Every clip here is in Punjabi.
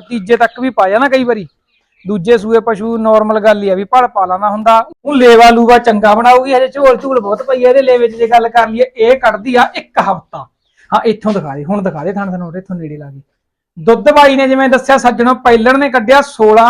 ਤੀਜੇ ਤੱਕ ਵੀ ਪਾ ਜਾਣਾ ਕਈ ਵਾਰੀ। ਦੂਜੇ ਸੂਏ ਪਸ਼ੂ ਨਾਰਮਲ ਗੱਲ ਹੀ ਆ ਵੀ ਭਲ ਪਾ ਲਾਣਾ ਹੁੰਦਾ। ਉਹ ਲੇਵਾ ਲੂਵਾ ਚੰਗਾ ਬਣਾਉਗੀ ਹਜੇ ਝੋਲ ਝੂਲ ਬਹੁਤ ਪਈ ਆ ਇਹਦੇ ਲੇਵੇ 'ਚ ਜੇ ਗੱਲ ਕਰ ਲਈਏ ਇਹ ਕੱਢਦੀ ਆ ਇੱਕ ਹਫਤਾ। ਹਾਂ ਇੱਥੋਂ ਦਿਖਾ ਦੇ ਹੁਣ ਦਿਖਾ ਦੇ ਥਣ ਥਣ ਇੱਥੋਂ ਨੇੜੇ ਲਾ ਕੇ। ਦੁੱਧ ਬਾਈ ਨੇ ਜਿਵੇਂ ਦੱਸਿਆ ਸੱਜਣੋ ਪਹਿਲਣ ਨੇ ਕੱਢਿਆ 16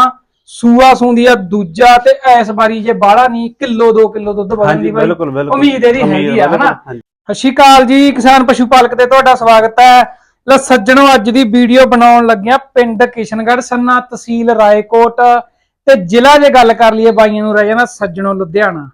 ਸੂਆ ਸੂੰਦੀ ਆ ਦੂਜਾ ਤੇ ਐਸ ਵਾਰੀ ਜੇ ਬਾਹਲਾ ਨਹੀਂ ਕਿਲੋ 2 ਕਿਲੋ ਦੁੱਧ ਵਧਣ ਹਾਂਜੀ ਦੀ ਬਾਈ। ਉਮੀਦ ਇਹਦੀ ਹੈਗੀ ਆ, ਹਨਾ? ਸਤਿ ਸ਼੍ਰੀ ਅਕਾਲ ਜੀ ਕਿਸਾਨ ਪਸ਼ੂ ਪਾਲਕ ਤੇ ਤੁਹਾਡਾ ਸਵਾਗਤ ਹੈ। ਲੈ ਸੱਜਣੋ, ਅੱਜ ਦੀ ਵੀਡੀਓ ਬਣਾਉਣ ਲੱਗਿਆ ਪਿੰਡ ਕਿਸ਼ਨਗੜ੍ਹ, ਸੰਨਾ ਤਹਿਸੀਲ ਰਾਏਕੋਟ ਤੇ ਜ਼ਿਲ੍ਹਾ ਜੇ ਗੱਲ ਕਰ ਲਈਏ ਬਾਈਆਂ ਨੂੰ ਰਹਿ ਜਾਣਾ ਸੱਜਣੋ, ਲੁਧਿਆਣਾ।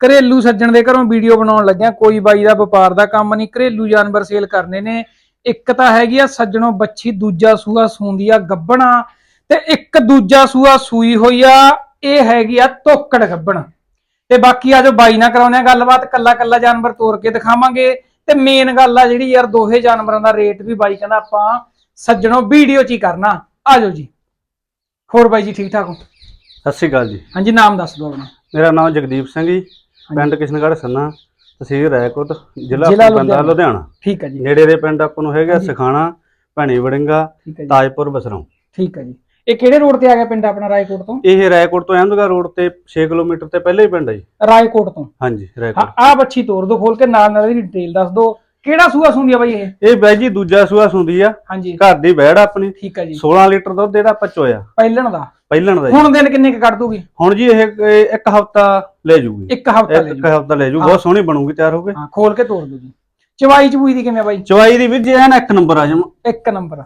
ਘਰੇਲੂ ਸੱਜਣ ਦੇ ਘਰੋਂ ਵੀਡੀਓ ਬਣਾਉਣ ਲੱਗਿਆ ਕੋਈ ਬਾਈ ਦਾ ਵਪਾਰ ਦਾ ਕੰਮ ਨਹੀਂ, ਘਰੇਲੂ ਜਾਨਵਰ ਸੇਲ ਕਰਨੇ ਨੇ। ਇੱਕ ਤਾਂ ਹੈਗੀ ਆ ਸੱਜਣੋ ਬੱਚੀ ਦੂਜਾ ਸੂਆ ਸੂੰਦੀ ਆ ਗੱਬਣਾ ਤੇ ਇੱਕ ਦੂਜਾ ਸੂਆ ਸੂਈ ਹੋਈ ਆ, ਇਹ ਹੈਗੀ ਆ ਤੋਕੜ ਗੱਬਣ। ਤੇ ਬਾਕੀ ਆ ਜੋ ਬਾਈ ਨਾਲ ਕਰਾਉਨੇ ਆ ਗੱਲਬਾਤ ਕੱਲਾ ਕੱਲਾ ਜਾਨਵਰ ਤੋੜ ਕੇ ਦਿਖਾਵਾਂਗੇ। ਤੇ ਮੇਨ ਗੱਲ ਆ ਜਿਹੜੀ ਯਾਰ ਦੋਹੇ ਜਾਨਵਰਾਂ ਦਾ ਰੇਟ ਵੀ ਬਾਈ ਕਹਿੰਦਾ ਆਪਾਂ ਸੱਜਣੋ ਵੀਡੀਓ 'ਚ ਹੀ ਕਰਨਾ। ਆਜੋ ਜੀ। ਹੋਰ ਬਾਈ ਜੀ ਠੀਕ ਠਾਕ ਹੋ? ਸਤਿ ਸ਼੍ਰੀ ਅਕਾਲ ਜੀ। ਹਾਂਜੀ ਨਾਮ ਦੱਸ ਦਿਓ ਆਪਣਾ। ਮੇਰਾ ਨਾਮ ਜਗਦੀਪ ਸਿੰਘ ਜੀ ਪਿੰਡ ਕਿਸ਼ਨਗੜ੍ਹ ਸੰਨਾ ਤਹਿਸੀਲ ਰਾਏਕੋਟ ਜ਼ਿਲ੍ਹਾ ਪੈਂਦਾ ਲੁਧਿਆਣਾ। ਠੀਕ ਹੈ ਜੀ। ਨੇੜੇ ਦੇ ਪਿੰਡ ਆਪਾਂ ਨੂੰ ਹੈਗਾ। ਸਖਾਣਾ ਭੈਣੀ ਵੜਿੰਗਾ ਤਾਜਪੁਰ ਬਸਰਾਉ ਠੀਕ ਹੈ ਜੀ। ਇਹ ਕਿਹੜੇ ਰੋਡ ਤੇ ਆ ਗਿਆ ਪਿੰਡ ਆਪਣਾ ਰਾਏਕੋਟ ਤੋਂ? ਇਹ ਰਾਏਕੋਟ ਤੋਂ ਅਹਿਮਦਗੜ੍ਹ ਰੋਡ ਤੇ 6 ਕਿਲੋਮੀਟਰ ਤੇ ਪਹਿਲੇ ਹੀ ਪਿੰਡ ਹੈ ਜੀ। ਰਾਏਕੋਟ ਤੋਂ। ਹਾਂਜੀ ਰਾਏਕੋਟ ਆ ਬੱਚੀ ਤੋੜ ਦੋ ਖੋਲ ਕੇ ਨਾਲ ਨਾਲ ਇਹਦੀ ਡਿਟੇਲ ਦੱਸ ਦਿਓ। ਕਿਹੜਾ ਸੂਆ ਸੁੰਦੀ ਆ ਬਾਈ ਇਹ? ਇਹ ਬਾਈ ਜੀ ਦੂਜਾ ਸੂਆ ਸੁੰਦੀ ਆ। ਹਾਂਜੀ। ਘਰ ਦੀ ਆ ਆਪਣੀ। ਠੀਕ ਹੈ ਜੀ। 16 ਲੀਟਰ ਦੁੱਧ ਜਿਹੜਾ ਆਪਾਂ ਚੋਇਆ। ਪਹਿਲਣ ਦਾ? ਪਹਿਲਣ ਦਾ ਜੀ। ਹੁਣ ਦਿਨ ਕਿੰਨੇ ਕੁ ਕੱਢ ਦੂਗੀ? ਹੁਣ ਜੀ ਇਹ ਇਹ ਇੱਕ ਹਫਤਾ ਲੈ ਜੂਗੀ। ਇੱਕ ਹਫਤਾ ਲੈ ਇੱਕ ਹਫਤਾ ਲੈ ਜੂ ਬਹੁਤ ਸੋਹਣੀ ਬਣੂਗੀ ਤਿਆਰ ਹੋ ਕੇ। ਹਾਂ ਖੋਲ ਕੇ ਤੋੜ ਦੋ ਜੀ। ਚਵਾਈ ਚਬੂਈ ਦੀ ਕਿਵੇਂ ਬਾਈ? ਚਵਾਈ ਦੀ ਵੀ ਜੀ ਐਨ ਇੱਕ ਨੰਬਰ ਆ ਜਮ। ਇੱਕ ਨੰਬਰ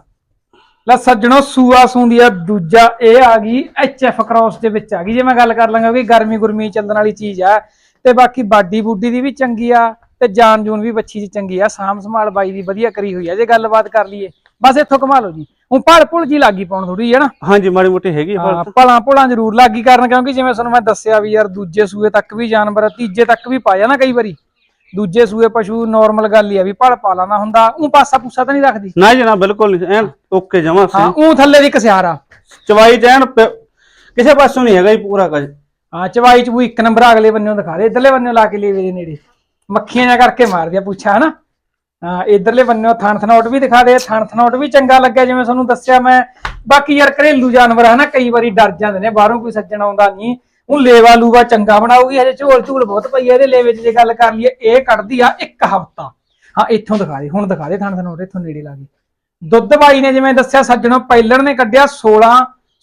ਲੈ ਸੱਜਣੋ ਸੂਆ ਸੂੰਦੀ ਆ ਦੂਜਾ ਇਹ ਆ ਗਈ ਐਫ ਕ੍ਰਾਸ ਦੇ ਵਿੱਚ ਆ ਗਈ। ਜੇ ਮੈਂ ਗੱਲ ਕਰ ਲਾਂਗਾ ਕਿ ਗਰਮੀ ਗੁਰਮੀ ਚੱਲਣ ਵਾਲੀ ਚੀਜ਼ ਆ ਤੇ ਬਾਕੀ ਬਾਡੀ ਬੂਡੀ ਦੀ ਵੀ ਚੰਗੀ ਆ ਤੇ ਜਾਨ ਜੂਨ ਵੀ ਬੱਚੀ ਦੀ ਚੰਗੀ ਆ ਸਾਮ ਸੰਭਾਲ ਬਾਈ ਦੀ ਵਧੀਆ ਕਰੀ ਹੋਈ ਆ। ਜੇ ਗੱਲਬਾਤ ਕਰ ਲਈਏ ਬਸ ਇੱਥੋਂ ਕਮਾ ਲਓ ਜੀ। ਹੁਣ ਭਲ ਭੁਲ ਜੀ ਲੱਗੀ ਪਾਉਣ ਥੋੜੀ ਹੈ ਨਾ? ਹਾਂਜੀ ਮਾੜੀ ਮੋਟੀ ਹੈਗੀ ਹਾਂ, ਭਲਾਂ। ਭੁਲਾਂ ਜ਼ਰੂਰ ਲੱਗੀ ਕਰਨ ਕਿਉਂਕਿ ਜਿਵੇਂ ਤੁਹਾਨੂੰ ਮੈਂ ਦੱਸਿਆ ਵੀ ਯਾਰ ਦੂਜੇ ਸੂਏ ਤੱਕ ਵੀ ਜਾਨਵਰ ਤੀਜੇ ਤੱਕ ਵੀ ਪਾ ਜਾਣਾ ਕਈ ਵਾਰੀ। ਦੂਜੇ ਸੂਏ ਪਸ਼ੂ ਨਾਰਮਲ ਗੱਲ ਹੀ ਆ ਵੀ ਭਲ ਪਾ ਲਾਣਾ ਹੁੰਦਾ ਉਹ ਪਾਸਾ ਪੂਸਾ ਤਾਂ ਨਹੀਂ ਰੱਖਦੀ। ਨਾ ਜੀ ਨਾ ਬਿਲਕੁਲ ਨਹੀਂ ਐਨ ਓਕੇ ਜਮਾ ਹਾਂ ਉਹ ਥੱਲੇ ਦੀ ਕਸਿਆਰ ਆ। ਚਵਾਈ ਚ ਪ- ਕਿਸੇ ਪਾਸੋਂ ਨਹੀਂ ਹੈਗਾ ਜੀ ਪੂਰਾ ਕੁਝ। ਹਾਂ ਚਵਾਈ ਚਬੂ ਇੱਕ ਨੰਬਰ ਅਗਲੇ ਬੰਨਿਓ ਦਿਖਾ ਦੇ ਇਧਰਲੇ ਬੰਨਿਓ ਲਾ ਕੇ ਲੇਵੇ ਦੇ ਨੇੜੇ। ਮੱਖੀਆਂ ਜਾਂ ਕਰਕੇ ਮਾਰਦੀਆਂ ਪੁੱਛਾ ਹਨਾ? ਹਾਂ ਇਧਰਲੇ ਬੰਨਿਓ ਥਣ ਥਨੌਟ ਵੀ ਦਿਖਾ ਦੇ ਥਣ ਥਨੌਟ ਵੀ ਚੰਗਾ ਲੱਗਿਆ ਜਿਵੇਂ ਤੁਹਾਨੂੰ ਦੱਸਿਆ ਮੈਂ। ਬਾਕੀ ਯਾਰ ਘਰੇਲੂ ਜਾਨਵਰ ਹਨਾ? ਕਈ ਵਾਰੀ ਡਰ ਜਾਂਦੇ ਨੇ ਬਾਹਰੋਂ ਕੋਈ ਸੱਜਣ ਆਉਂਦਾ ਨਹੀਂ। ਉਹ ਲੇਵਾ ਲੂਵਾ ਚੰਗਾ ਬਣਾਉਗੀ ਹਜੇ ਝੋਲ ਝੂਲ ਬਹੁਤ ਪਈ ਆ ਇਹਦੇ ਲੇਵੇ 'ਚ ਜੇ ਗੱਲ ਕਰ ਲਈਏ ਇਹ ਕੱਢਦੀ ਆ ਇੱਕ ਹਫਤਾ। ਹਾਂ ਇੱਥੋਂ ਦਿਖਾ ਦੇ ਹੁਣ ਦਿਖਾ ਦੇ ਥਣ ਥਨੌਟ ਇੱਥੋਂ ਨੇੜੇ ਲਾ ਕੇ। ਦੁੱਧ ਬਾਈ ਨੇ ਜਿਵੇਂ ਦੱਸਿਆ ਸੱਜਣੋ ਪਹਿਲਣ ਨੇ ਕੱਢਿਆ 16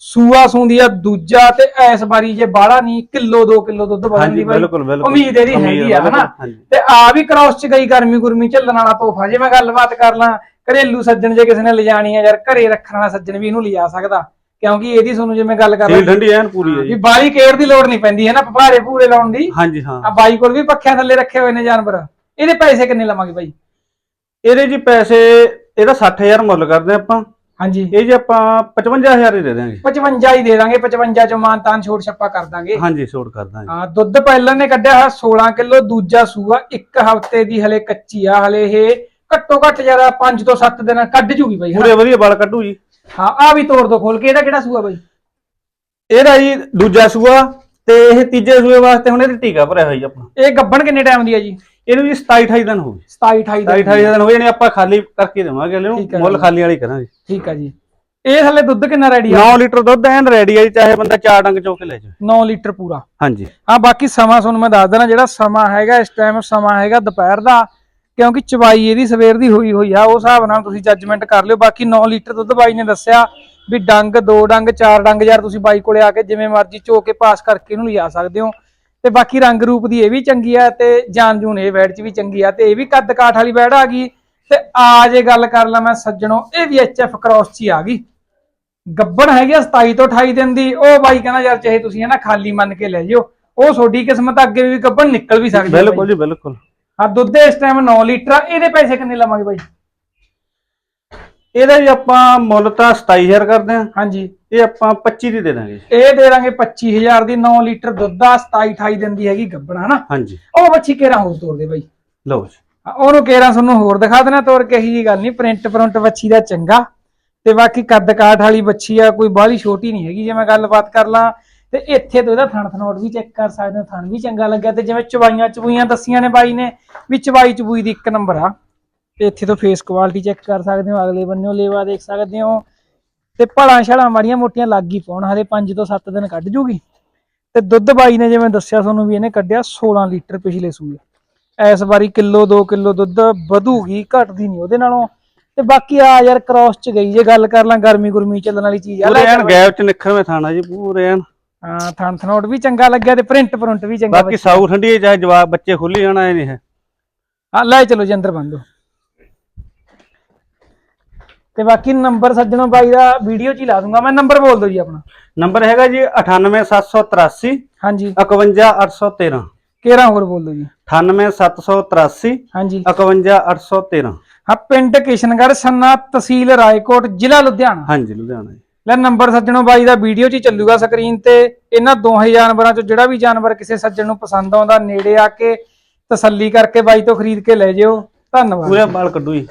ਸੂਆ ਸੂੰਦੀ ਆ ਦੂਜਾ ਤੇ ਐਸ ਵਾਰੀ ਜੇ ਬਾਹਲਾ ਨਹੀਂ ਕਿਲੋ 2 ਕਿਲੋ ਦੁੱਧ ਹਾਂਜੀ ਦੀ ਬਾਈ। ਬਿਲਕੁਲ ਬਿਲਕੁਲ। ਉਮੀਦ ਇਹਦੀ ਉਮੀਦ ਹੈਗੀ ਆ ਬਿਲਕੁਲ, ਹਨਾ? ਹਾਂਜੀ। ਤੇ ਆ ਵੀ ਕ੍ਰਾਸ ਚ ਗਈ ਗਰਮੀ ਗੁਰਮੀ ਝੱਲਣ ਵਾਲਾ ਤੋਹਫਾ ਜੇ ਮੈਂ ਗੱਲਬਾਤ ਕਰ ਲਾਂ ਘਰੇਲੂ ਸੱਜਣ ਜੇ ਕਿਸੇ ਨੇ ਲਿਜਾਣੀ ਆ ਯਾਰ ਘਰੇ ਰੱਖਣ ਵਾਲਾ ਸੱਜਣ ਵੀ ਇਹਨੂੰ ਲਿਜਾ ਸਕਦਾ। ਕਿਉਂਕਿ ਇਹਦੀ ਤੁਹਾਨੂੰ ਜਿਵੇਂ ਗੱਲ ਕਰ ਸੀਲ ਠੰਡੀ ਐਨ ਪੂਰੀ ਹੈ ਵੀ ਜੀ ਬਾਈ ਕੇਅਰ ਦੀ ਲੋੜ ਨਹੀਂ ਪੈਂਦੀ ਹੈ ਨਾ ਪਪਾਰੇ ਪੂਰੇ ਲਾਉਣ ਦੀ। ਹਾਂਜੀ ਹਾਂ। ਆ ਬਾਈ ਕੋਲ ਵੀ ਪੱਖਿਆਂ ਥੱਲੇ ਰੱਖੇ ਹੋਏ ਨੇ ਜਾਨਵਰ। ਇਹਦੇ ਪੈਸੇ ਕਿੰਨੇ ਲਵਾਂਗੇ ਬਾਈ? ਇਹਦੇ ਜੀ ਪੈਸੇ ਇਹਦਾ 60000 ਮੁੱਲ ਕਰਦੇ ਆਪਾਂ। ਹਾਂਜੀ। ਇਹ ਜੀ ਆਪਾਂ 55000 ਹੀ ਦੇ ਦਾਂਗੇ 55 ਹੀ ਦੇ ਦਾਂਗੇ 55 ਚੋਂ ਮਾਨਤਾਨ ਛੋੜ ਛੱਪਾ ਕਰ ਦਾਂਗੇ। ਹਾਂਜੀ ਛੋੜ ਕਰ ਦਾਂਗੇ। ਹਾਂ ਦੁੱਧ ਪਹਿਲਾਂ ਨੇ ਕੱਢਿਆ ਹੋਇਆ 16 ਕਿਲੋ ਦੂਜਾ ਸੂਆ ਇੱਕ ਹਫ਼ਤੇ ਦੀ ਹਲੇ ਕੱਚੀ ਆ ਹਲੇ ਇਹ ਘੱਟੋ ਘੱਟ ਜ਼ਿਆਦਾ 5 ਤੋਂ 7 ਦਿਨ ਕੱਢ ਜੂਗੀ ਬਾਈ? ਪੂਰੇ ਵਧੀਆ ਵਾਲ ਕੱਢੂ ਜੀ। ਹਾਂ ਆ ਵੀ ਤੋੜ ਦੋ ਖੋਲ ਕੇ ਇਹਦਾ ਕਿਹੜਾ ਸੂਆ ਬਾਈ? ਇਹਦਾ ਜੀ ਦੂਜਾ ਸੂਆ ਤੇ ਇਹ ਤੀਜੇ ਸੂਏ ਵਾਸਤੇ ਹੁਣ ਇਹਦੇ ਟੀਕਾ ਭਰਿਆ ਹੋਇਆ ਜੀ ਆਪਣਾ। ਇਹ ਗੱਬਣ ਕਿੰਨੇ ਟਾਈਮ ਦੀ ਆ ਜੀ? ਇਹਨੂੰ ਜੀ 27 28 ਦਿਨ ਹੋ ਗਏ। 27 28 27 28 ਦਿਨ ਹੋ ਜਾਣੇ ਆਪਾਂ ਖਾਲੀ ਕਰਕੇ ਦੇਵਾਂਗੇ ਅਗਲੇ ਹੈ ਨੂੰ ਮੁੱਲ ਖਾਲੀ ਵਾਲੀ ਕਰਾਂਗੇ। ਠੀਕ ਆ ਜੀ। ਇਹ ਥੱਲੇ ਦੁੱਧ ਕਿੰਨਾ ਰੈਡੀ ਆ? 9 ਲੀਟਰ ਦੁੱਧ ਐਨ ਰੈਡੀ ਹੈ ਜੀ ਚਾਹੇ ਬੰਦਾ ਚਾਰ ਡੰਗ ਚੋ ਕੇ ਲੈ ਜਾਵੇ। 9 ਲੀਟਰ ਪੂਰਾ। ਹਾਂਜੀ। ਹਾਂ ਬਾਕੀ ਸਮਾਂ ਤੁਹਾਨੂੰ ਮੈਂ ਦੱਸ ਦੇਣਾ ਜਿਹੜਾ ਸਮਾਂ ਹੈਗਾ ਇਸ ਟਾਈਮ ਸਮਾਂ ਹੈਗਾ ਦੁਪਹਿਰ ਦਾ ਕਿਉਂਕਿ ਚਵਾਈ ਇਹਦੀ ਸਵੇਰ ਦੀ ਹੋਈ ਹੋਈ ਆ ਉਸ ਹਿਸਾਬ ਨਾਲ ਤੁਸੀਂ ਜੱਜਮੈਂਟ ਕਰ ਲਿਓ। ਬਾਕੀ 9 ਲੀਟਰ ਦੁੱਧ ਬਾਈ ਨੇ ਦੱਸਿਆ ਵੀ ਡੰਗ, ਦੋ ਡੰਗ, ਚਾਰ ਡੰਗ ਯਾਰ ਤੁਸੀਂ ਬਾਈ ਕੋਲੇ ਆ ਕੇ ਜਿਵੇਂ ਮਰਜ਼ੀ ਚੋ ਕੇ ਪਾਸ ਕਰਕੇ ਇਹਨੂੰ ਲਿਜਾ ਸਕਦੇ ਹੋ। ਤੇ ਬਾਕੀ ਰੰਗ ਰੂਪ ਦੀ ਇਹ ਵੀ ਚੰਗੀ ਆ ਤੇ ਜਾਨ ਜੂਨ ਇਹ ਵੈੜ ਚ ਵੀ ਚੰਗੀ ਆ ਤੇ ਇਹ ਵੀ ਕੱਦ ਕਾਠ ਵਾਲੀ ਵੈੜ ਆ ਗਈ। ਤੇ ਆ ਜੇ ਗੱਲ ਕਰ ਲਾਂ ਮੈਂ ਸੱਜਣੋ, ਇਹ ਵੀ ਐਚਐਫ ਕ੍ਰਾਸ ਚ ਹੀ ਆ ਗਈ। ਗੱਬਣ ਹੈਗੀ ਆ 27 ਤੋਂ 28 ਦਿਨ ਦੀ, ਉਹ ਬਾਈ ਕਹਿੰਦਾ ਯਾਰ ਚਾਹੇ ਤੁਸੀਂ ਹੈ ਨਾ ਖਾਲੀ ਮੰਨ ਕੇ ਲੈ ਜਿਓ, ਉਹ ਤੁਹਾਡੀ ਕਿਸਮਤ ਅੱਗੇ ਵੀ ਗੱਬਣ ਨਿਕਲ ਵੀ ਸਕਦੀ ਆ ਬਿਲਕੁਲ ਜੀ, ਬਿਲਕੁਲ। ਹਾਂ ਦੁੱਧ ਇਸ ਟਾਈਮ 9 ਲੀਟਰ ਆ ਇਹਦੇ ਪੈਸੇ ਕਿੰਨੇ ਲਵਾਂਗੇ ਬਾਈ? ਇਹਦਾ ਜੀ ਆਪਾਂ ਮੁੱਲ ਤਾਂ 27000 ਕਰਦੇ ਆ ਹਾਂਜੀ। ਇਹ ਆਪਾਂ 25 ਦੀ ਦੇ ਦਾਂਗੇ। ਇਹ ਦੇ ਦਾਂਗੇ 25000 ਦੀ 9 ਲੀਟਰ ਦੁੱਧ ਆ 27 28 ਦਿਨ ਦੀ ਹੈਗੀ ਗੱਬੜ ਹਨਾ? ਹਾਂਜੀ। ਉਹ ਬੱਚੀ ਕੇਰਾ ਹੋਰ ਤੋੜ ਦੇ ਬਾਈ? ਲਓ ਜੀ। ਹਾਂ, ਉਹਨੂੰ ਕੇਰਾ ਤੁਹਾਨੂੰ ਹੋਰ ਦਿਖਾ ਦੇਣਾ ਤੋੜ ਕੇ ਜੀ ਗੱਲ ਨਹੀਂ ਪ੍ਰਿੰਟ ਪ੍ਰਿੰਟ ਬੱਚੀ ਦਾ ਚੰਗਾ। ਤੇ ਬਾਕੀ ਕੱਦ ਕਾਠ ਵਾਲੀ ਬੱਚੀ ਆ ਕੋਈ ਬਾਹਲੀ ਛੋਟੀ ਨਹੀਂ ਹੈਗੀ ਜੇ ਮੈਂ ਗੱਲਬਾਤ ਕਰ ਲਾਂ ਤੇ ਇੱਥੇ ਤੋਂ ਇਹਦਾ ਥਣ ਥਨੋਟ ਵੀ ਚੈੱਕ ਕਰ ਸਕਦੇ ਹੋ ਥਣ ਵੀ ਚੰਗਾ ਲੱਗਿਆ ਤੇ ਜਿਵੇਂ ਚਵਾਈਆਂ ਚਬੂਈਆਂ ਦੱਸੀਆਂ ਨੇ ਬਾਈ ਨੇ ਵੀ ਚਵਾਈ ਚਬੂਈ ਦੀ ਇੱਕ ਨੰਬਰ ਆ। ਤੇ ਇੱਥੇ ਤੋਂ ਫੇਸ ਕੁਆਲਿਟੀ ਚੈੱਕ ਕਰ ਸਕਦੇ ਹੋ ਅਗਲੇ ਬੰਨਿਓ ਲੇਵਾ ਦੇਖ ਸਕਦੇ ਹੋ। ਤੇ ਭਲਾਂ ਛਲਾਂ ਮਾੜੀਆਂ ਮੋਟੀਆਂ ਲੱਗ ਹੀ ਪਾਉਣ ਹਲੇ 5 ਤੋਂ 7 ਦਿਨ ਕੱਢ ਜੂਗੀ। ਤੇ ਦੁੱਧ ਬਾਈ ਨੇ ਜਿਵੇਂ ਦੱਸਿਆ ਤੁਹਾਨੂੰ ਵੀ ਇਹਨੇ ਕੱਢਿਆ 16 ਲੀਟਰ ਪਿਛਲੇ ਸੂਏ। ਇਸ ਵਾਰੀ ਕਿਲੋ 2 ਕਿਲੋ ਦੁੱਧ ਵਧੂਗੀ ਘਟਦੀ ਨਹੀਂ ਉਹਦੇ ਨਾਲੋਂ। ਤੇ ਬਾਕੀ ਆ ਯਾਰ ਕ੍ਰਾਸ ਚ ਗਈ ਜੇ ਗੱਲ ਕਰ ਲਾਂ ਗਰਮੀ ਗੁਰਮੀ ਚੱਲਣ ਵਾਲੀ ਚੀਜ਼ ਆ ਐਨ ਗੈਪ ਚ ਨਿਖਰਵੇਂ ਥਾਣਾ ਜੀ ਪੂਰੇ ਐਨ। ਹਾਂ ਥਣ ਥਣੋਟ ਵੀ ਚੰਗਾ ਲੱਗਿਆ ਤੇ ਪ੍ਰਿੰਟ ਪ੍ਰਿੰਟ ਵੀ ਚੰਗਾ ਬਾਕੀ ਸਾਊ ਠੰਡੀ ਹੈ, ਚਾਹੇ ਜਵਾਬ ਬੱਚੇ ਖੁੱਲੀ ਜਾਣਾ ਇਹ ਨਹੀਂ ਹੈ। ਹਾਂ ਲੈ ਚਲੋ ਜੀ ਅੰਦਰ ਬੰਦੋ ਤੇ ਬਾਕੀ ਨੰਬਰ ਸੱਜਣੋ ਬਾਈ ਦਾ ਵੀਡੀਓ 'ਚ ਹੀ ਲਾ ਦੂੰਗਾ ਮੈਂ ਨੰਬਰ ਬੋਲ ਦਿਓ ਜੀ ਆਪਣਾ। ਨੰਬਰ ਹੈਗਾ ਜੀ 98783 ਹਾਂਜੀ। 51813 ਕਿਹੜਾ ਹੋਰ ਬੋਲ ਦਿਓ ਜੀ। 98783 ਹਾਂਜੀ। 51813 ਹਾਂ ਪਿੰਡ ਕਿਸ਼ਨਗੜ੍ਹ ਸੰਨਾ ਤਹਿਸੀਲ ਰਾਏਕੋਟ ਜ਼ਿਲ੍ਹਾ ਲੁਧਿਆਣਾ। ਹਾਂਜੀ ਲੁਧਿਆਣਾ ਲੈ ਨੰਬਰ ਸੱਜਣੋ ਬਾਈ ਦਾ ਵੀਡੀਓ 'ਚ ਹੀ ਚੱਲੂਗਾ ਸਕਰੀਨ ਤੇ। ਇਹਨਾਂ ਦੋਹੇ ਜਾਨਵਰਾਂ 'ਚੋਂ ਜਿਹੜਾ ਵੀ ਜਾਨਵਰ ਕਿਸੇ ਸੱਜਣ ਨੂੰ ਪਸੰਦ ਆਉਂਦਾ, ਨੇੜੇ ਆ ਕੇ ਤਸੱਲੀ ਕਰਕੇ ਬਾਈ ਤੋਂ ਖਰੀਦ ਕੇ ਲੈ ਜਿਓ। ਧੰਨਵਾਦ। ਪੂਰੇ ਬਾਲ ਕੱਢੂ ਜੀ।